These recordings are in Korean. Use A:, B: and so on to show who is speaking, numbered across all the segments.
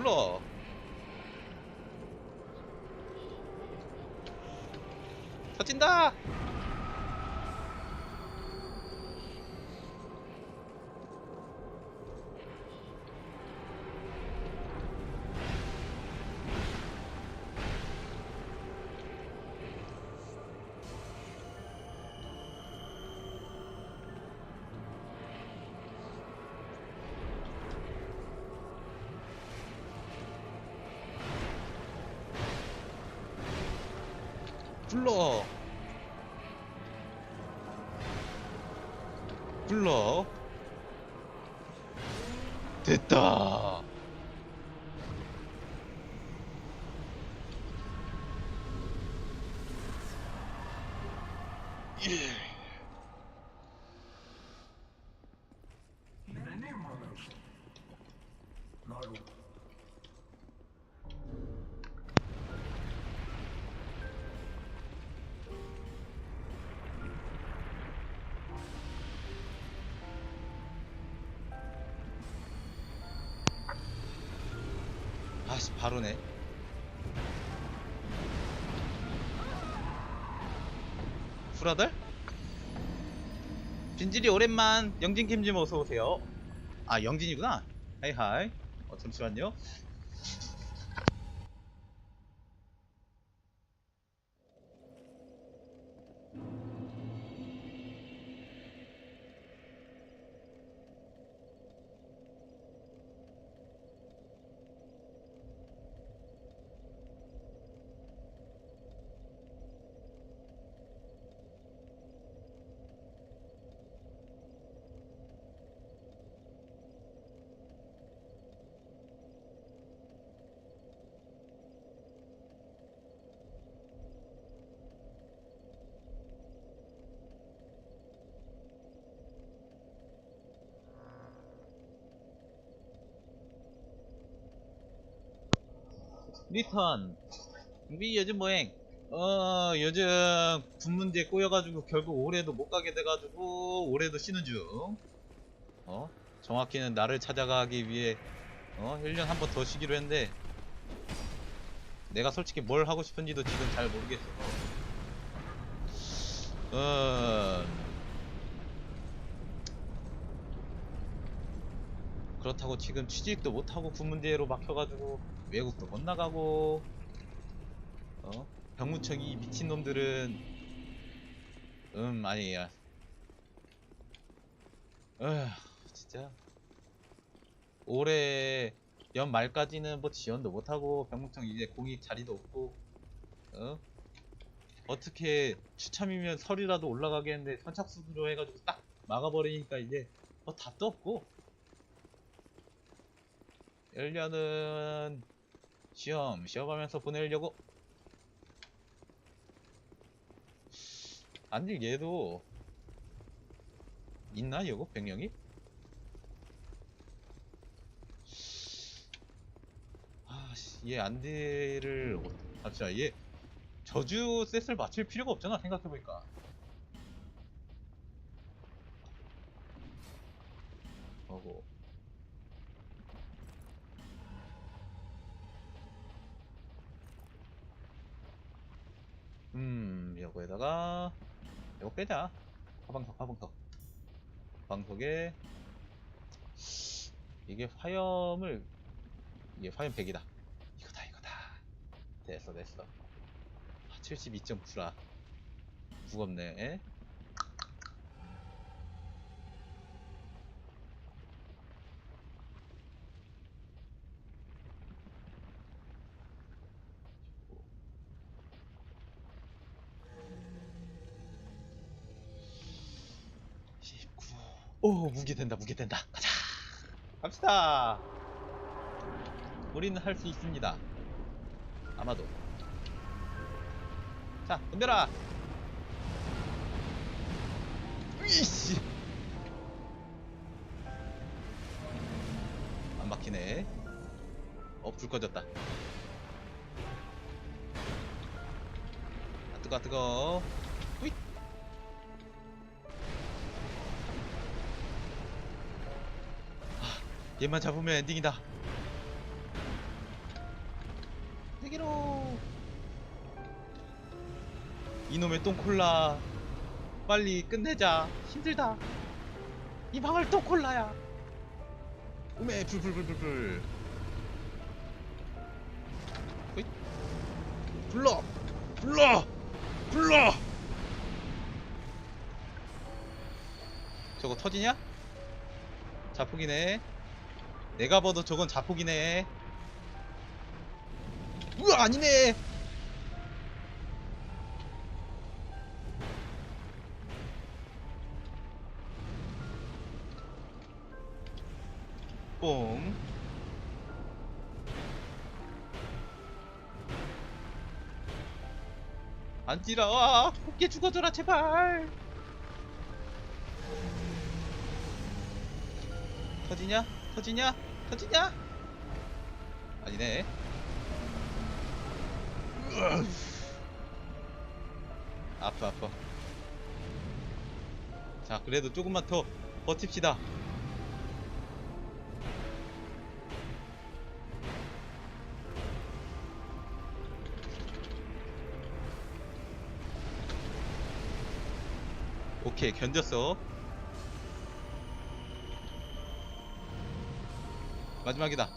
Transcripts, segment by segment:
A: 불러. 터진다 불러. 불러. 됐다 바로네. 브라들? 빈질이 오랜만. 영진 김님 어서오세요. 아 영진이구나. 하이하이. 어 잠시만요 리턴. 미 요즘 뭐행? 어 요즘 군 문제 꼬여가지고 결국 올해도 못 가게 돼가지고 올해도 쉬는 중어? 정확히는 나를 찾아가기 위해 어 1년 한 번 더 쉬기로 했는데 내가 솔직히 뭘 하고 싶은지도 지금 잘 모르겠어. 어. 그렇다고 지금 취직도 못하고 군 문제로 막혀가지고 외국도 못 나가고 어? 병무청 이 미친놈들은 음 아니야 어휴 진짜. 올해 연말까지는 뭐 지원도 못하고 병무청 이제 공익 자리도 없고 어? 어떻게 추첨이면 설이라도 올라가겠는데 선착순으로 해가지고 딱 막아버리니까 이제 뭐 답도 없고. 1년은 시험 쉬어가면서 보내려고. 안딜 얘도 있나 이거? 병력이? 아씨 얘 안딜을 어- 아 진짜 얘 저주 셋을 맞출 필요가 없잖아 생각해보니까. 하고 음, 요거에다가 요거 빼자. 화방석, 화방석. 방석에 이게 화염을 이게 화염 100이다. 이거다, 이거다. 됐어, 됐어. 아, 72.9라. 무겁네. 오 무게 된다 무게 된다. 가자. 갑시다. 우리는 할 수 있습니다. 아마도. 자 덤벼라. 으이씨. 안 막히네. 어 불 꺼졌다. 아 뜨거 뜨거 얘만 잡으면 엔딩이다. 달리기로. 이놈의 똥콜라. 빨리 끝내자. 힘들다. 이 방을 똥콜라야. 오메 불불불불불. 불러. 불러. 불러. 저거 터지냐? 자폭이네 내가 봐도 저건 자폭이네. 우와 아니네. 뽕. 안찌라 곱게 죽어줘라 제발. 터지냐? 터지냐? 터지냐? 아니네. 아파 아파 자 그래도 조금만 더 버팁시다 오케이 견뎠어 마지막이다.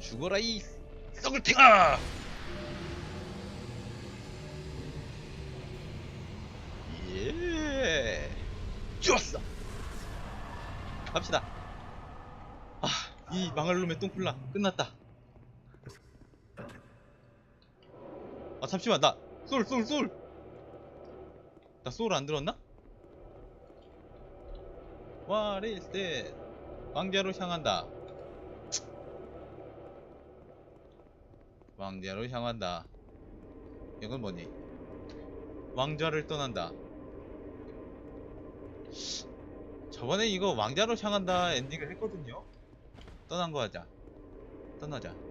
A: 죽어라 이. 썩을 탱아! 예. 좋았어. 갑시다. 아이 망할 놈의 똥콜라. 끝났다. 아 잠시만. 나솔안 들었나? What is that? 왕자로 향한다. 왕자로 향한다. 이건 뭐니? 왕좌를 떠난다. 저번에 이거 왕자로 향한다 엔딩을 했거든요. 떠난 거 하자. 떠나자.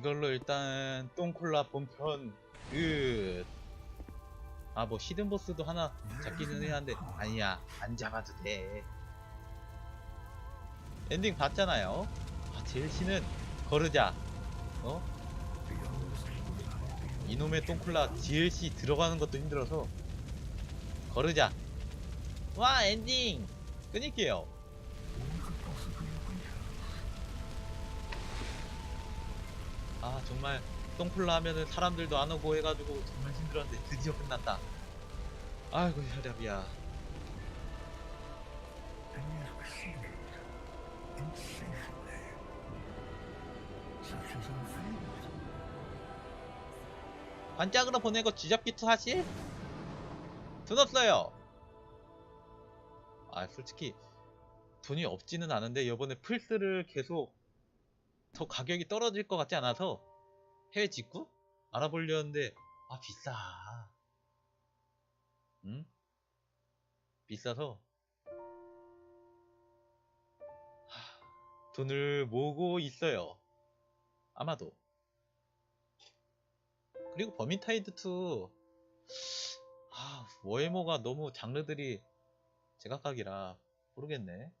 A: 이걸로 일단 똥콜라 본편 끝. 아 뭐 히든 보스도 하나 잡기는 해야 하는데 아니야 안 잡아도 돼. 엔딩 봤잖아요. 아 DLC는 거르자. 어? 이놈의 똥콜라 DLC 들어가는 것도 힘들어서 거르자. 와 엔딩 끊을게요. 아 정말 똥콜라 하면은 사람들도 안 오고 해가지고 정말 힘들었는데 드디어 끝났다 아이고 혈압이야. 반짝으로 보내고 쥐잡기 투 하실? 돈 없어요 아 솔직히 돈이 없지는 않은데 이번에 플스를 계속 더 가격이 떨어질 것 같지 않아서 해외 직구? 알아보려는데 아 비싸. 응? 비싸서. 하, 돈을 모으고 있어요. 아마도. 그리고 버민타이드 2 아, 워해모가 너무 장르들이 제각각이라 모르겠네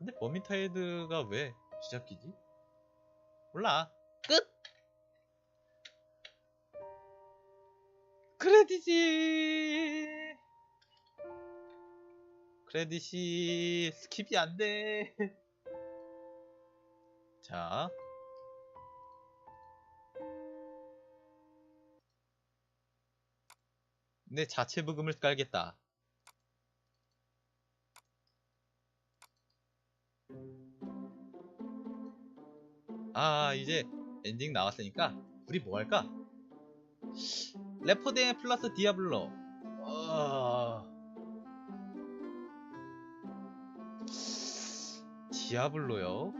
A: 근데 버민타이드가 왜 쥐잡기지? 몰라 끝! 크레딧이 크레딧이 스킵이 안 돼 자 내 자체 부금을 깔겠다. 아 이제 엔딩 나왔으니까 우리 뭐 할까? 레포데 플러스 디아블로 어... 디아블로요?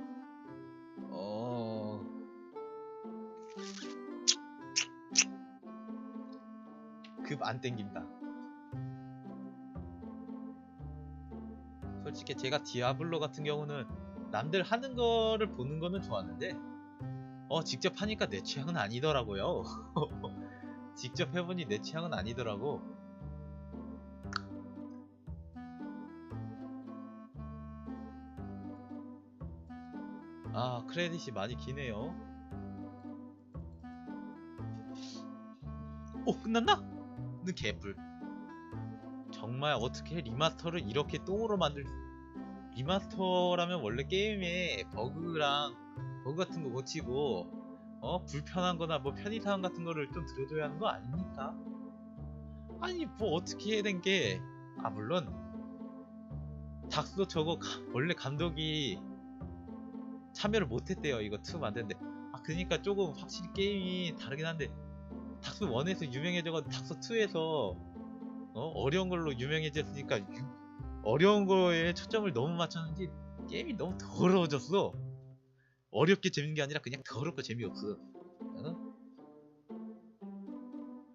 A: 어... 급 안 땡긴다. 솔직히 제가 디아블로 같은 경우는 남들 하는 거를 보는 거는 좋았는데 어 직접 하니까 내 취향은 아니더라고요. 직접 해보니 내 취향은 아니더라고. 아 크레딧이 많이 기네요. 오 끝났나? 는 개뿔. 정말 어떻게 리마스터를 이렇게 똥으로 만들 리마스터라면 원래 게임에 버그랑 버그 같은 거 고치고 어 불편한 거나 뭐 편의사항 같은 거를 좀 들여줘야 하는 거 아닙니까? 아니 뭐 어떻게 해야 된 게 아 물론 닥스도 저거 가- 원래 감독이 참여를 못했대요 이거 2 만드는데 아 그니까 조금 확실히 게임이 다르긴 한데 닥스 1에서 유명해져가지고 닥스 2에서 어? 어려운 걸로 유명해졌으니까 유- 어려운 거에 초점을 너무 맞췄는지 게임이 너무 더러워졌어. 어렵게 재밌는 게 아니라 그냥 더럽고 재미없어. 어?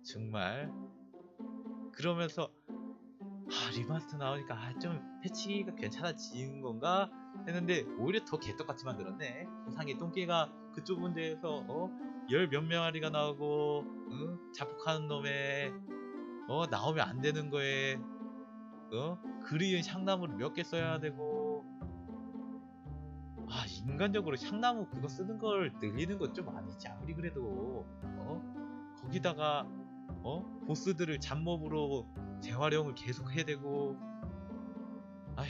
A: 정말. 그러면서 아 리마스터 나오니까 아, 좀 패치가 괜찮아지는 건가 했는데 오히려 더 개떡같이 만들었네. 세상에 똥개가 그쪽 문제에서 어? 열 몇 명아리가 나오고 응? 자폭하는 놈에 어 나오면 안 되는 거에 어? 그리운 향나무를 몇 개 써야 되고. 아 인간적으로 향나무 그거 쓰는 걸 늘리는 건 좀 아니지 아무리 그래도. 어? 거기다가 어? 보스들을 잡몹으로 재활용을 계속 해야 되고. 아휴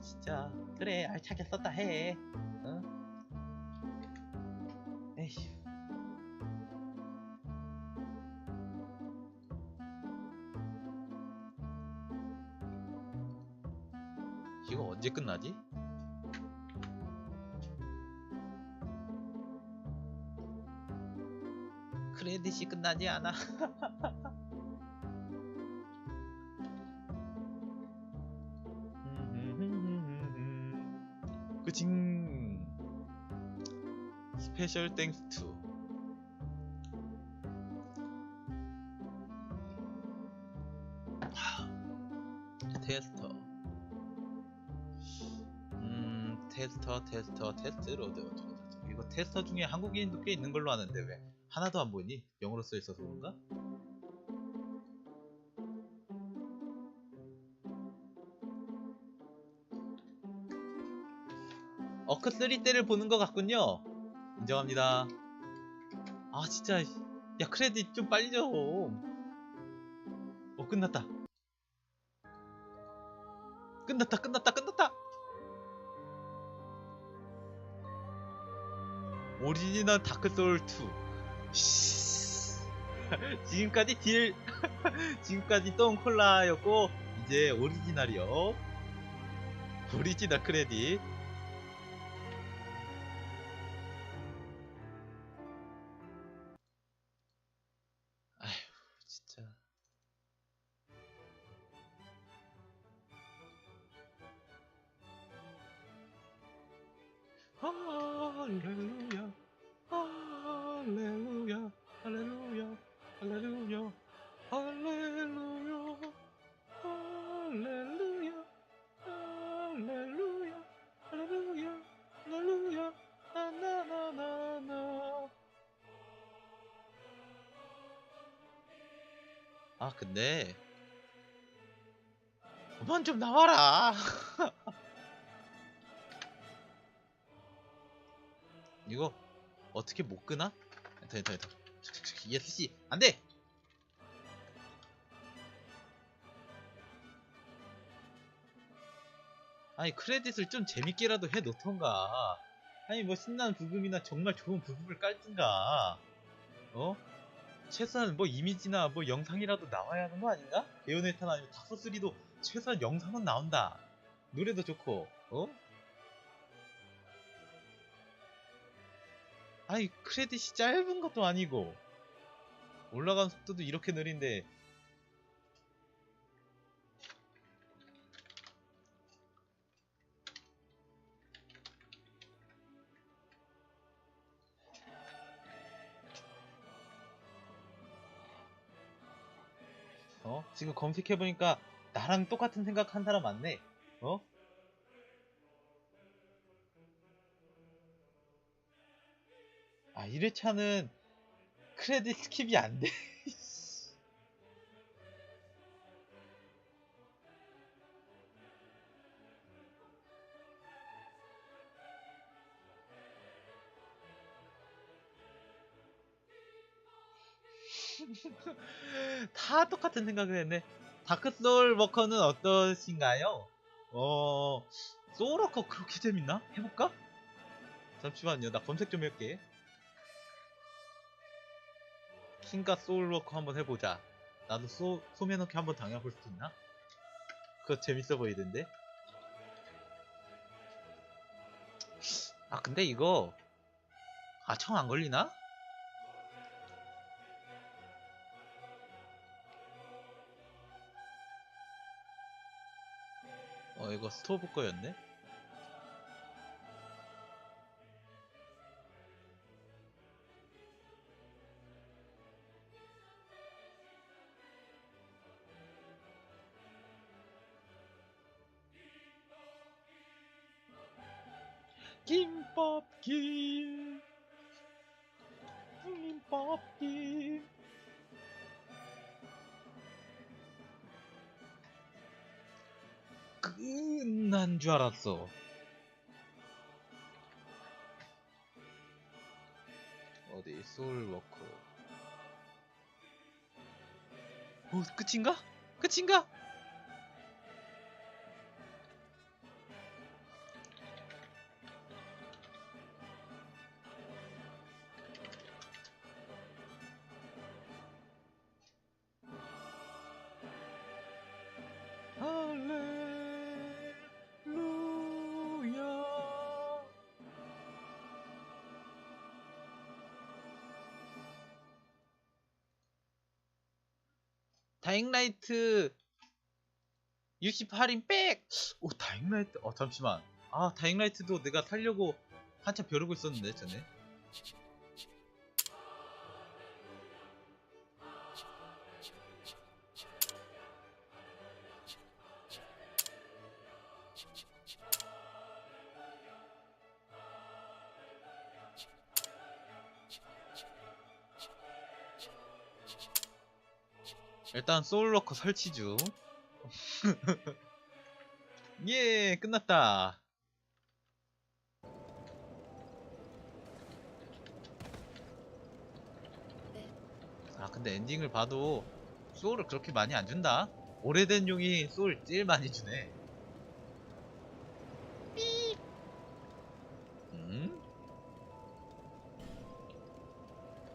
A: 진짜. 그래 알차게 썼다 해 끝나지? 크레딧이 끝나지 않아. 그징 스페셜 땡스 투 테스터 테스터 테스트 로드 이거 테스터 중에 한국인도 꽤 있는 걸로 아는데 왜? 하나도 안 보이니? 영어로 써 있어서 그런가? 어크 3 때를 보는 것 같군요. 인정합니다. 아 진짜. 야 크레딧 좀 빨리 좀 어, 끝났다. 끝났다 끝났다 끝났다 오리지널 다크소울 2 지금까지 딜 지금까지 똥콜라였고 이제 오리지널이요. 오리지널 크레딧 할렐루야 할렐루야 할렐루야 할렐루야 할렐루야 할렐루야 나나나나나 아 근데 그만 좀 나와라 이거 어떻게 못 끄나? 더, 더, 더. ESC 안 돼! 아니 크레딧을 좀 재밌게라도 해 놓던가. 아니 뭐 신나는 부금이나 정말 좋은 부금을 깔든가. 어? 최소한 뭐 이미지나 뭐 영상이라도 나와야 하는 거 아닌가? 베요네타나 아니면 닥스3도 최소한 영상은 나온다. 노래도 좋고, 어? 아니 크레딧이 짧은 것도 아니고 올라가는 속도도 이렇게 느린데 지금 검색해보니까 나랑 똑같은 생각 한 사람 많네. 어? 아, 1회차는 크레딧 스킵이 안 돼. 다 똑같은 생각을 했네 다크 소울 워커는 어떠신가요? 어 소울 워커 그렇게 재밌나? 해볼까? 잠시만요 나 검색 좀 해볼게 킹과 소울 워커 한번 해보자. 나도 소, 소매넣기 한번 당해볼 수 있나? 그거 재밌어 보이던데? 아, 근데 이거, 아, 청 안 걸리나? 어, 이거 스토브 거였네? 김밥김 김밥김 끝난 줄 알았어 어디 소울워커 어 끝인가? 끝인가? 다잉라이트 68인 백! 오 다잉라이트 어 잠시만 아 다잉라이트도 내가 살려고 한참 벼르고 있었는데 전에 일단 소울워커 설치 중. 예, 끝났다.
B: 네.
A: 아, 근데 엔딩을 봐도 소울을 그렇게 많이 안 준다. 오래된 용이 소울 제일 많이 주네. 삐. 음?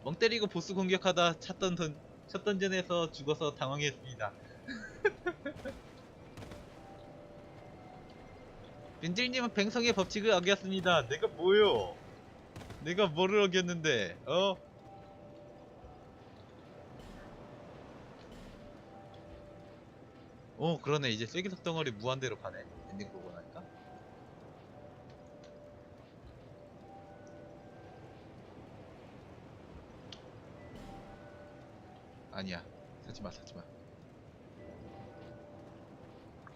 A: 멍 때리고 보스 공격하다 찾던 던, 첫 던전에서 죽어서 당황했습니다. 빈들님은 뱅성의 법칙을 어겼습니다. 내가 뭐요? 내가 뭐를 어겼는데? 어? 어 그러네 이제 쐐기석 덩어리 무한대로 가네 엔딩 보고 나 아니야 사지마 사지마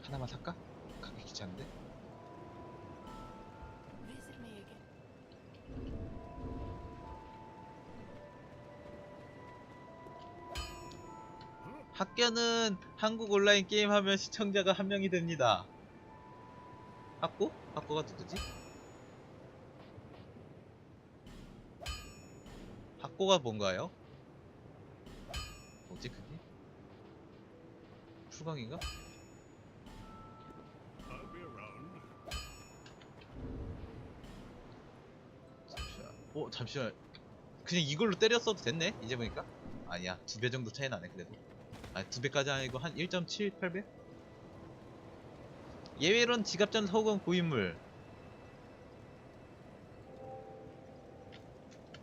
A: 하나만 살까? 가기 귀찮은데? 학교는 한국 온라인 게임 하면 시청자가 한 명이 됩니다. 학고? 학고가 누구지? 학고가 뭔가요? 뭐지 그게? 출강인가? 잠시만. 어 잠시만. 그냥 이걸로 때렸어도 됐네. 이제 보니까. 아니야 두 배 정도 차이 나네 그래도. 아, 두 배까지 아니고 한 1.78배? 예외론 지갑전 혹은 고인물.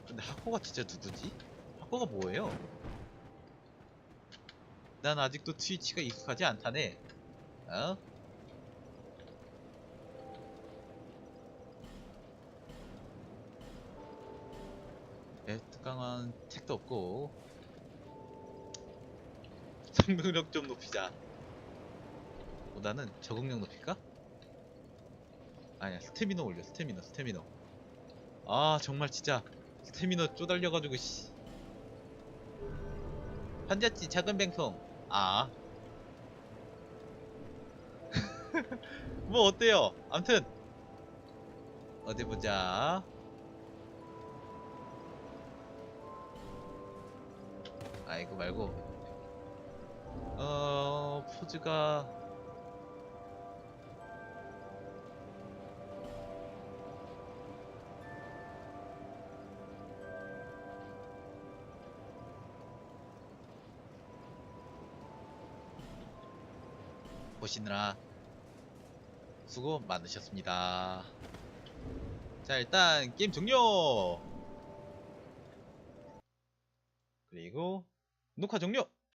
A: 근데 학고가 진짜 누구지? 학고가 뭐예요? 난 아직도 트위치가 익숙하지 않다네. 어? 특강한 책도 없고 성능력 좀 높이자. 어, 나는 적응력 높일까? 아니야 스태미너 올려 스태미너 스태미너. 아 정말 진짜 스태미너 쪼달려가지고 씨 환자찌 작은 뱅송 아. 뭐 어때요? 암튼. 어디 보자. 아 이거 말고. 어 포즈가 보시느라 수고 많으셨습니다. 자, 일단 게임 종료! 그리고 녹화 종료!